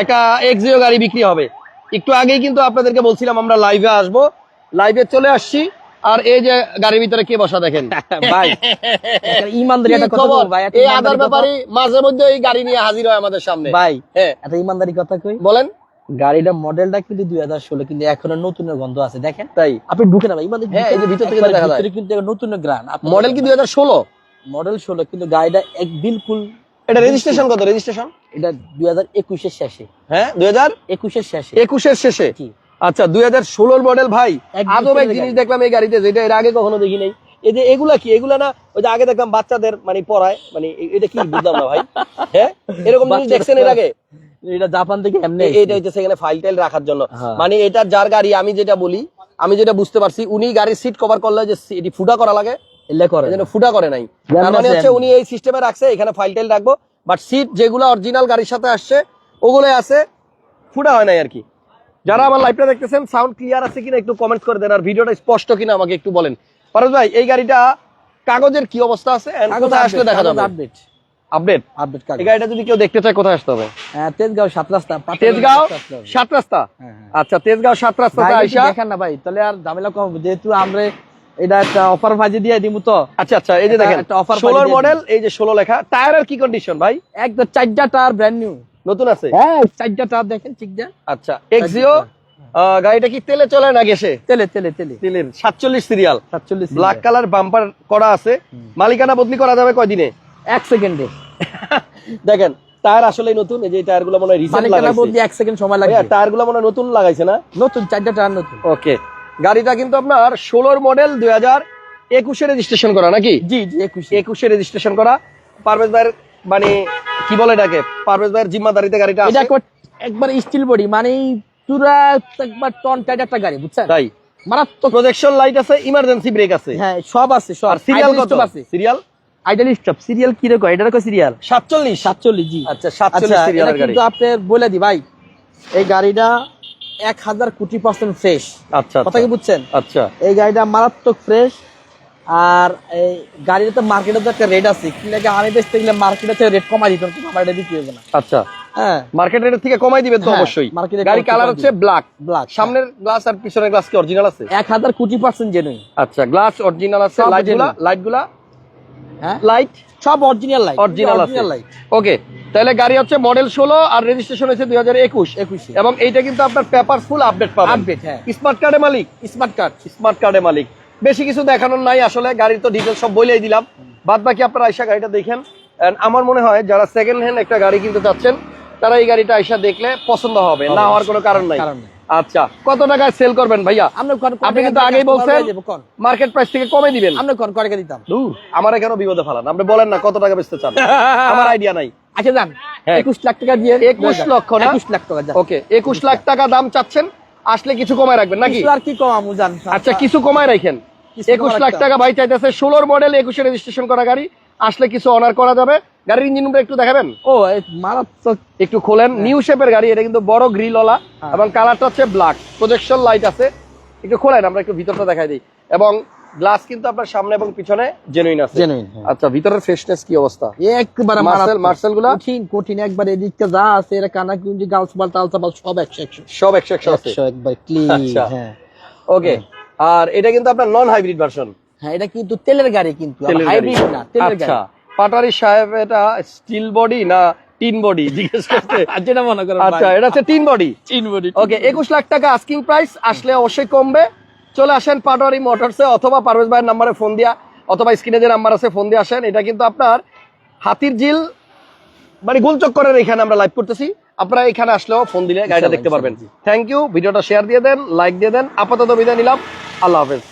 একটা এক্সিও গাড়ি বিক্রি হবে। একটু আগেই কিন্তু আপনাদেরকে বলছিলাম আমরা লাইভে আসব। লাইভে চলে আসছি। আর এই যে গাড়ির ভিতরে কে বসা দেখেন? ভাই ইমানদারি একটা কথা? বলব ভাই এই আদার ব্যাপারে মাঝে মধ্যে এই গাড়ি নিয়ে হাজির হয় আমাদের সামনে। ভাই হ্যাঁ। একটা ইমানদারি কথা কই? বলেন। গাড়িটা মডেলটা কিন্তু দুই হাজার ষোলো কিন্তু এখনও নতুনের গন্ধ আছে দেখেন। তাই। আপনি ঢুকে না ভাই ইমানদারি হ্যাঁ, এই যে ভিতর থেকে দেখা যায়। কিন্তু নতুন গ্রান। মডেল কি দুই হাজার ষোলো? মডেল ষোলো কিন্তু গাড়িটা এক বিলকুল এটা রেজিস্ট্রেশন কত? রেজিস্ট্রেশন এটা দুই হাজার একুশের শেষে। হ্যাঁ দুই হাজার? একুশের শেষে। একুশের শেষে। আচ্ছা দুই হাজার ষোলোর মডেল ভাই আদব এক জিনিস দেখলাম এই গাড়িতে যেটা এর আগে কখনো দেখি নাই। এই যে এগুলা কি? এগুলা না ওই যে আগে দেখলাম বাচ্চাদের মানে পড়ায় মানে এটা কি বুঝলাম না ভাই। হ্যাঁ? এরকম জিনিস দেখছেন এর আগে? এটা জাপান থেকে এমনি এটা হচ্ছে সেখানে ফাইল টাইল রাখার জন্য। হ্যাঁ। মানে এটা যার গাড়ি আমি যেটা বলি আমি যেটা বুঝতে পারছি উনি গাড়ির সিট কভার করলে যে এটি ফুটা করা লাগে করে ফুটা করে নাই। মানে হচ্ছে উনি এই সিস্টেমে রাখছে এখানে ফাইল টাইল রাখব। বাট সিট যেগুলো অরিজিনাল গাড়ির সাথে আসছে ওগুলো আছে ফুটা হয় নাই আর কি। যারা আমার লাইভটা দেখতেছেন সাউন্ড ক্লিয়ার আছে কিনা একটু কমেন্ট করে দেন আর ভিডিওটা স্পষ্ট কিনা আমাকে একটু বলেন। পারস ভাই এই গাড়িটা কাগজের কি অবস্থা আছে? কোথায় আসলে দেখা যাবে? আপডেট আপডেট আপডেট এই গাড়িটা যদি কেউ দেখতে চায় কোথায় আসতে হবে? হ্যাঁ তেজগাঁও সাত রাস্তা তেজগাঁও সাত রাস্তা। সাত রাস্তা? হ্যাঁ, হ্যাঁ। আচ্ছা তেজগাঁও সাত আইসা দেখেন না ভাই তাহলে আর ঝামেলা কম যেহেতু আমরা এটা একটা অফার ভাজি দিয়ে দিমু তো। আচ্ছা আচ্ছা এই যে দেখেন একটা offer ষোলোর মডেল এই যে ষোলো লেখা টায়ারের কি কন্ডিশন ভাই? একদম চারটা টায়ার ব্র্যান্ড নিউ নতুন আছে? হ্যাঁ চারটা টায়ার দেখেন ঠিক যা আচ্ছা এক্সিও গাড়িটা কি তেলে চলে না গেছে তেলে তেলে তেলে। তেলের সাতচল্লিশ সিরিয়াল সাতচল্লিশ ব্ল্যাক কালার বাম্পার করা আছে। মালিকানা বদলি করা যাবে কয়দিনে? এক সেকেন্ডে। দেখেন টায়ার আসলে নতুন এই যে টায়ারগুলো মনে হয় রিসেন্ট লাগাইছে। এক সেকেন্ড সময় লাগবে। টায়ারগুলো মনে হয় নতুন লাগাইছে না? নতুন চারটা টায়ার নতুন। ওকে গাড়িটা কিন্তু আপনার ষোলোর মডেল দুই হাজার একুশে রেজিস্ট্রেশন করা নাকি? জি জি একুশ। একুশে রেজিস্ট্রেশন করা। পারভেজ ভাইয়ের মানে কি বলে এটাকে? পারভেজ ভাইয়ের জিম্মাদারিতে গাড়িটা এটা একবার- স্টিল বডি মানে পুরা একবার টন টাইট একটা গাড়ি বুঝছেন? তাই। মারাত্মক প্রজেকশন লাইট আছে ইমার্জেন্সি ব্রেক আছে। হ্যাঁ সব আছে সব। সিরিয়াল কত? আছে। সিরিয়াল আইডাল স্টপ সিরিয়াল কি রকম? এটা রকম সিরিয়াল সাতচল্লিশ। সাতচল্লিশ জি। আচ্ছা সাতচল্লিশ আচ্ছা সিরিয়ালের গাড়ি কিন্তু আপনার বলে দি ভাই। এই গাড়িটা এক হাজার কোটি পার্সেন্ট ফ্রেশ আচ্ছা কথা কি বুঝছেন? আচ্ছা। এই গাড়িটা মারাত্মক ফ্রেশ আর এই গাড়িটা তো মার্কেটে তো একটা রেট আছে। কি লাগে আমি বেচতে গেলে মার্কেটে তো রেট কমাই দিতাম কিন্তু আমার এটা বিক্রি হবে না। আচ্ছা। হ্যাঁ। মার্কেট রেটের থেকে কমাই দিবেন তো হ্যাঁ, অবশ্যই। গাড়ি কালার হচ্ছে ব্ল্যাক ব্ল্যাক সামনের গ্লাস আর পিছনের গ্লাস কি অরিজিনাল আছে? এক হাজার কোটি পার্সেন্ট জেনুইন আচ্ছা গ্লাস অরিজিনাল আছে সব লাইটগুলা লাইটগুলা? হ্যাঁ। লাইট সব অরিজিনাল লাইট অরিজিনাল আছে। লাইট ওকে তাহলে গাড়ি হচ্ছে মডেল ষোলো আর রেজিস্ট্রেশন হয়েছে দুই হাজার একুশ। একুশে। এবং এইটা কিন্তু আপনার পেপার ফুল আপডেট পাবেন। আপডেট হ্যাঁ। স্মার্ট কার্ডে মালিক স্মার্ট কার্ড স্মার্ট কার্ডে মালিক। বেশি কিছু দেখানোর নাই আসলে গাড়ির তো ডিটেলস সব বলেই দিলাম। বাদ বাকি আপনারা আইসা গাড়িটা দেখেন। আমার মনে হয় যারা সেকেন্ড হ্যান্ড একটা গাড়ি কিনতে চাচ্ছেন তারা এই গাড়িটা আইসা দেখলে পছন্দ হবে। না হওয়ার কোনো কারণ নাই। আচ্ছা কত টাকায় সেল করবেন ভাইয়া? আপনি কিন্তু আগেই বলছেন মার্কেট প্রাইস থেকে কমে দিবেন। আমরা দিতাম? আমার কেন বিপদে ফেলান। আপনি বলেন না কত টাকা বেচতে চান। আমার আইডিয়া নাই। আচ্ছা যান। হ্যাঁ। একুশ লাখ টাকা দিয়ে 21 লক্ষ না? একুশ লাখ টাকা ওকে একুশ লাখ টাকা দাম চাচ্ছেন আসলে কিছু কমায় রাখবেন নাকি? আর কি কম আমু জান আচ্ছা কিছু কমায় রাখেন। একুশ লাখ টাকা ভাই চাইতেছে ষোলোর মডেল একুশে রেজিস্ট্রেশন করা গাড়ি আসলে কিছু অনার করা যাবে। গাড়ির ইঞ্জিন রুমটা একটু দেখাবেন? ও মারাত্মক। একটু খোলেন। নিউ শেপের গাড়ি এটা কিন্তু বড় গ্রিল ওলা হ্যাঁ। এবং কালারটা হচ্ছে ব্ল্যাক প্রজেকশন লাইট আছে। একটু খোলেন আমরা একটু ভিতরটা দেখাই দিই। এবং গ্লাস কিন্তু আপনার সামনে এবং পিছনে জেনুইন আছে। জেনুইন আচ্ছা ভিতরের ফ্রেশনেস কি অবস্থা? একবারে মার্সেল মার্সেলগুলা কঠিন কঠিন একবার এদিকে যা আছে এরা কানা কুঞ্জি গালস বাল টালসা বাল সব একশো একশো। সব একশো একশো আছে? একবার ক্লিন আচ্ছা। হ্যাঁ। ওকে আর এটা কিন্তু আপনার নন হাইব্রিড ভার্সন হ্যাঁ এটা কিন্তু তেলের গাড়ি কিন্তু হাইব্রিড না তেলের আচ্ছা গাড়ি। পাটারি সাহেব এটা স্টিল বডি না টিন বডি জিজ্ঞেস করতে। আর যেটা মনে করেন আচ্ছা এটা হচ্ছে টিন বডি চিন বডি ওকে একুশ লাখ টাকা আস্কিং প্রাইস আসলে অবশ্যই কমবে। চলে আসেন পাটোয়ারি মোটরসে অথবা পারভেজ ভাইয়ের নাম্বারে ফোন দিয়া অথবা স্ক্রিনে যে নাম্বার আছে ফোন দিয়ে আসেন। এটা কিন্তু আপনার হাতির ঝিল মানে গোলচক্করের এখানে আমরা লাইভ করতেছি। আপনারা এখানে আসলেও ফোন দিলে গাড়িটা দেখতে পারবেন। থ্যাংক ইউ ভিডিওটা শেয়ার দিয়ে দেন লাইক দিয়ে দেন। আপাতত বিদায় নিলাম। আল্লাহ হাফেজ।